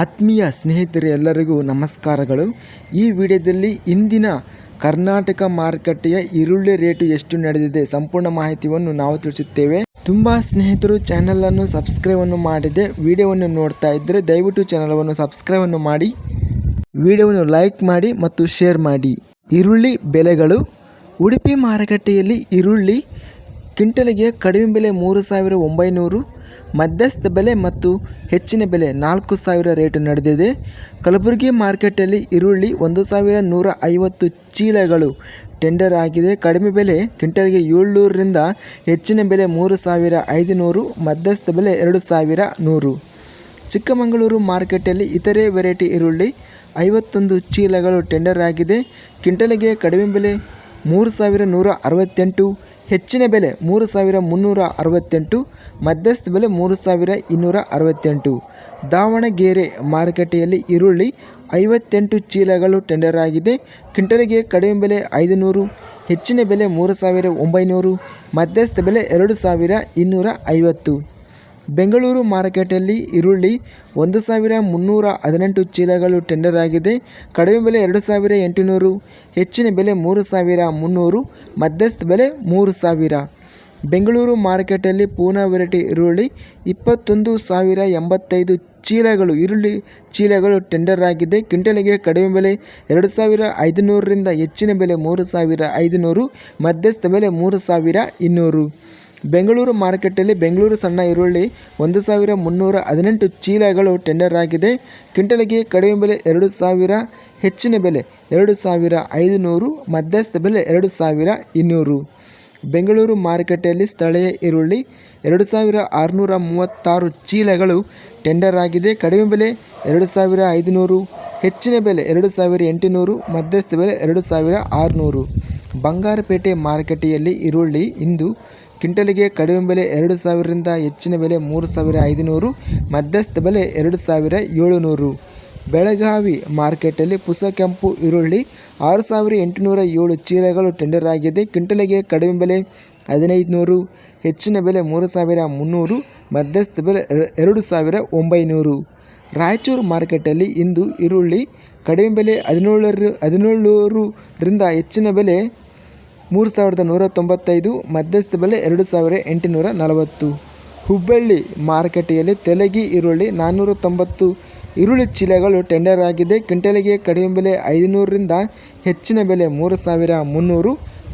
ಆತ್ಮೀಯ ಸ್ನೇಹಿತರೆ ಎಲ್ಲರಿಗೂ ನಮಸ್ಕಾರಗಳು. ಈ ವಿಡಿಯೋದಲ್ಲಿ ಇಂದಿನ ಕರ್ನಾಟಕ ಮಾರುಕಟ್ಟೆಯ ಈರುಳ್ಳಿ ರೇಟು ಎಷ್ಟು ನಡೆದಿದೆ ಸಂಪೂರ್ಣ ಮಾಹಿತಿಯನ್ನು ನಾವು ತಿಳಿಸುತ್ತೇವೆ. ತುಂಬ ಸ್ನೇಹಿತರು ಚಾನಲನ್ನು ಸಬ್ಸ್ಕ್ರೈಬನ್ನು ಮಾಡಿದೆ. ವಿಡಿಯೋವನ್ನು ನೋಡ್ತಾ ಇದ್ದರೆ ದಯವಿಟ್ಟು ಚಾನಲನ್ನು ಸಬ್ಸ್ಕ್ರೈಬನ್ನು ಮಾಡಿ. ವಿಡಿಯೋವನ್ನು ಲೈಕ್ ಮಾಡಿ ಮತ್ತು ಶೇರ್ ಮಾಡಿ. ಈರುಳ್ಳಿ ಬೆಲೆಗಳು. ಉಡುಪಿ ಮಾರುಕಟ್ಟೆಯಲ್ಲಿ ಈರುಳ್ಳಿ ಕ್ವಿಂಟಲಿಗೆ ಕಡಿಮೆ ಬೆಲೆ ಮೂರು ಸಾವಿರ ಒಂಬೈನೂರು. ಮಧ್ಯಸ್ಥ ಬೆಲೆ ಮತ್ತು ಹೆಚ್ಚಿನ ಬೆಲೆ ನಾಲ್ಕು ಸಾವಿರ ರೇಟು ನಡೆದಿದೆ. ಕಲಬುರಗಿ ಮಾರ್ಕೆಟಲ್ಲಿ ಈರುಳ್ಳಿ ಒಂದು ಸಾವಿರ ನೂರ ಐವತ್ತು ಚೀಲಗಳು ಟೆಂಡರ್ ಆಗಿದೆ. ಕಡಿಮೆ ಬೆಲೆ ಕ್ವಿಂಟಲ್ಗೆ ಏಳ್ನೂರರಿಂದ ಹೆಚ್ಚಿನ ಬೆಲೆ ಮೂರು ಸಾವಿರ ಐದುನೂರು, ಮಧ್ಯಸ್ಥ ಬೆಲೆ ಎರಡು ಸಾವಿರ ನೂರು. ಚಿಕ್ಕಮಗಳೂರು ಮಾರ್ಕೆಟಲ್ಲಿ ಇತರೆ ವೆರೈಟಿ ಈರುಳ್ಳಿ ಐವತ್ತೊಂದು ಚೀಲಗಳು ಟೆಂಡರ್ ಆಗಿದೆ. ಕ್ವಿಂಟಲಿಗೆ ಕಡಿಮೆ ಬೆಲೆ ಮೂರು ಸಾವಿರ ನೂರ ಅರವತ್ತೆಂಟು ಹೆಚ್ಚಿನ ಬೆಲೆ ಮೂರು ಸಾವಿರ ಮುನ್ನೂರ ಅರವತ್ತೆಂಟು, ಮಧ್ಯಸ್ಥ ಬೆಲೆ ಮೂರು ಸಾವಿರ ಇನ್ನೂರ ಅರವತ್ತೆಂಟು. ದಾವಣಗೆರೆ ಮಾರುಕಟ್ಟೆಯಲ್ಲಿ ಈರುಳ್ಳಿ ಐವತ್ತೆಂಟು ಚೀಲಗಳು ಟೆಂಡರ್ ಆಗಿದೆ. ಕ್ವಿಂಟಲ್ಗೆ ಕಡಿಮೆ ಬೆಲೆ ಐದುನೂರು, ಹೆಚ್ಚಿನ ಬೆಲೆ ಮೂರು ಸಾವಿರ ಒಂಬೈನೂರು, ಮಧ್ಯಸ್ಥ ಬೆಲೆ ಎರಡು ಸಾವಿರ ಇನ್ನೂರ ಐವತ್ತು. ಬೆಂಗಳೂರು ಮಾರುಕಟ್ಟೆಯಲ್ಲಿ ಈರುಳ್ಳಿ ಒಂದು ಸಾವಿರ ಮುನ್ನೂರ ಹದಿನೆಂಟು ಚೀಲಗಳು ಟೆಂಡರ್ ಆಗಿದೆ. ಕಡಿಮೆ ಬೆಲೆ ಎರಡು ಸಾವಿರ ಎಂಟುನೂರು, ಹೆಚ್ಚಿನ ಬೆಲೆ ಮೂರು ಸಾವಿರ ಮುನ್ನೂರು, ಮಧ್ಯಸ್ಥ ಬೆಲೆ ಮೂರು ಸಾವಿರ. ಬೆಂಗಳೂರು ಮಾರುಕಟ್ಟೆಯಲ್ಲಿ ಪೂನಾ ವೆರೈಟಿ ಈರುಳ್ಳಿ ಇಪ್ಪತ್ತೊಂದು ಸಾವಿರ ಎಂಬತ್ತೈದು ಚೀಲಗಳು, ಈರುಳ್ಳಿ ಚೀಲಗಳು ಟೆಂಡರ್ ಆಗಿದೆ. ಕ್ವಿಂಟಲಿಗೆ ಕಡಿಮೆ ಬೆಲೆ ಎರಡು ಸಾವಿರ ಐದುನೂರರಿಂದ ಹೆಚ್ಚಿನ ಬೆಲೆ ಮೂರು ಸಾವಿರ ಐದುನೂರು, ಮಧ್ಯಸ್ಥ ಬೆಲೆ ಮೂರು ಸಾವಿರ ಇನ್ನೂರು. ಬೆಂಗಳೂರು ಮಾರುಕಟ್ಟೆಯಲ್ಲಿ ಬೆಂಗಳೂರು ಸಣ್ಣ ಈರುಳ್ಳಿ ಒಂದು ಸಾವಿರ ಮುನ್ನೂರ ಹದಿನೆಂಟು ಚೀಲಗಳು ಟೆಂಡರ್ ಆಗಿದೆ. ಕ್ವಿಂಟಲ್ಗೆ ಕಡಿಮೆ ಬೆಲೆ ಎರಡು ಸಾವಿರ, ಹೆಚ್ಚಿನ ಬೆಲೆ ಎರಡು ಸಾವಿರ ಐದುನೂರು, ಮಧ್ಯಸ್ಥ ಬೆಲೆ ಎರಡು ಸಾವಿರ ಇನ್ನೂರು. ಬೆಂಗಳೂರು ಮಾರುಕಟ್ಟೆಯಲ್ಲಿ ಸ್ಥಳೀಯ ಈರುಳ್ಳಿ ಎರಡು ಸಾವಿರ ಆರುನೂರ ಮೂವತ್ತಾರು ಚೀಲಗಳು ಟೆಂಡರ್ ಆಗಿದೆ. ಕಡಿಮೆ ಬೆಲೆ ಎರಡು ಸಾವಿರ ಐದುನೂರು, ಹೆಚ್ಚಿನ ಬೆಲೆ ಎರಡು ಸಾವಿರ ಎಂಟುನೂರು, ಮಧ್ಯಸ್ಥ ಬೆಲೆ ಎರಡು ಸಾವಿರ ಆರುನೂರು. ಬಂಗಾರಪೇಟೆ ಮಾರುಕಟ್ಟೆಯಲ್ಲಿ ಈರುಳ್ಳಿ ಇಂದು ಕ್ವಿಂಟಲಿಗೆ ಕಡಿಮೆ ಬೆಲೆ ಎರಡು ಸಾವಿರದಿಂದ ಹೆಚ್ಚಿನ ಬೆಲೆ ಮೂರು ಸಾವಿರ ಐದುನೂರು, ಮಧ್ಯಸ್ಥ ಬೆಲೆ ಎರಡು ಸಾವಿರ ಏಳುನೂರು. ಬೆಳಗಾವಿ ಮಾರ್ಕೆಟಲ್ಲಿ ಪುಸ ಕೆಂಪು ಈರುಳ್ಳಿ ಆರು ಸಾವಿರ ಎಂಟುನೂರ ಏಳು ಚೀಲಗಳು ಟೆಂಡರ್ ಆಗಿದೆ. ಕ್ವಿಂಟಲಿಗೆ ಕಡಿಮೆ ಬೆಲೆ ಹದಿನೈದು ನೂರು ಹೆಚ್ಚಿನ ಬೆಲೆ ಮೂರು ಸಾವಿರ ಮುನ್ನೂರು, ಮಧ್ಯಸ್ಥ ಬೆಲೆ ಎರ- ಎರಡು ಸಾವಿರ ಒಂಬೈನೂರು. ರಾಯಚೂರು ಮಾರ್ಕೆಟಲ್ಲಿ ಇಂದು ಈರುಳ್ಳಿ ಕಡಿಮೆ ಬೆಲೆ ಹದಿನೇಳರ ಹದಿನೇಳರಿಂದ ಹೆಚ್ಚಿನ ಬೆಲೆ ಮೂರು ಸಾವಿರದ ನೂರ ತೊಂಬತ್ತೈದು, ಮಧ್ಯಸ್ಥ ಬೆಲೆ ಎರಡು ಸಾವಿರ ಎಂಟುನೂರ ನಲವತ್ತು. ಹುಬ್ಬಳ್ಳಿ ಮಾರುಕಟ್ಟೆಯಲ್ಲಿ ತೆಲಗಿ ಈರುಳ್ಳಿ ನಾನ್ನೂರ ತೊಂಬತ್ತು ಈರುಳ್ಳಿ ಚೀಲಗಳು ಟೆಂಡರ್ ಆಗಿದೆ. ಕ್ವಿಂಟಲಿಗೆ ಕಡಿಮೆ ಬೆಲೆ ಐದುನೂರರಿಂದ ಹೆಚ್ಚಿನ ಬೆಲೆ ಮೂರು ಸಾವಿರ ಮುನ್ನೂರು,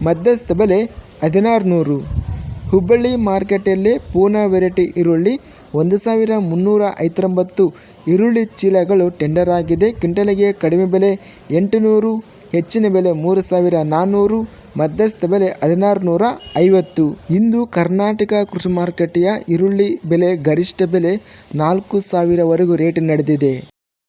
ಮಧ್ಯಸ್ಥ ಬೆಲೆ ಹದಿನಾರು ನೂರು ಹುಬ್ಬಳ್ಳಿ ಮಾರ್ಕೆಟಲ್ಲಿ ಪೂನಾ ವೆರೈಟಿ ಈರುಳ್ಳಿ ಒಂದು ಸಾವಿರ ಮುನ್ನೂರ ಐವತ್ತೊಂಬತ್ತು. ಈರುಳ್ಳಿ ಚೀಲಗಳು ಟೆಂಡರ್ ಆಗಿದೆ. ಕ್ವಿಂಟಲಿಗೆ ಕಡಿಮೆ ಬೆಲೆ ಎಂಟುನೂರು, ಹೆಚ್ಚಿನ ಬೆಲೆ ಮೂರು ಸಾವಿರ ನಾನ್ನೂರು. ಮಧ್ಯಸ್ಥ ಬೆಲೆ ಹದಿನಾರು ನೂರ ಐವತ್ತು. ಇಂದು ಕರ್ನಾಟಕ ಕೃಷಿ ಮಾರುಕಟ್ಟೆಯ ಈರುಳ್ಳಿ ಬೆಲೆ ಗರಿಷ್ಠ ಬೆಲೆ ನಾಲ್ಕು ಸಾವಿರವರೆಗೂ ರೇಟ್ ನಡೆದಿದೆ.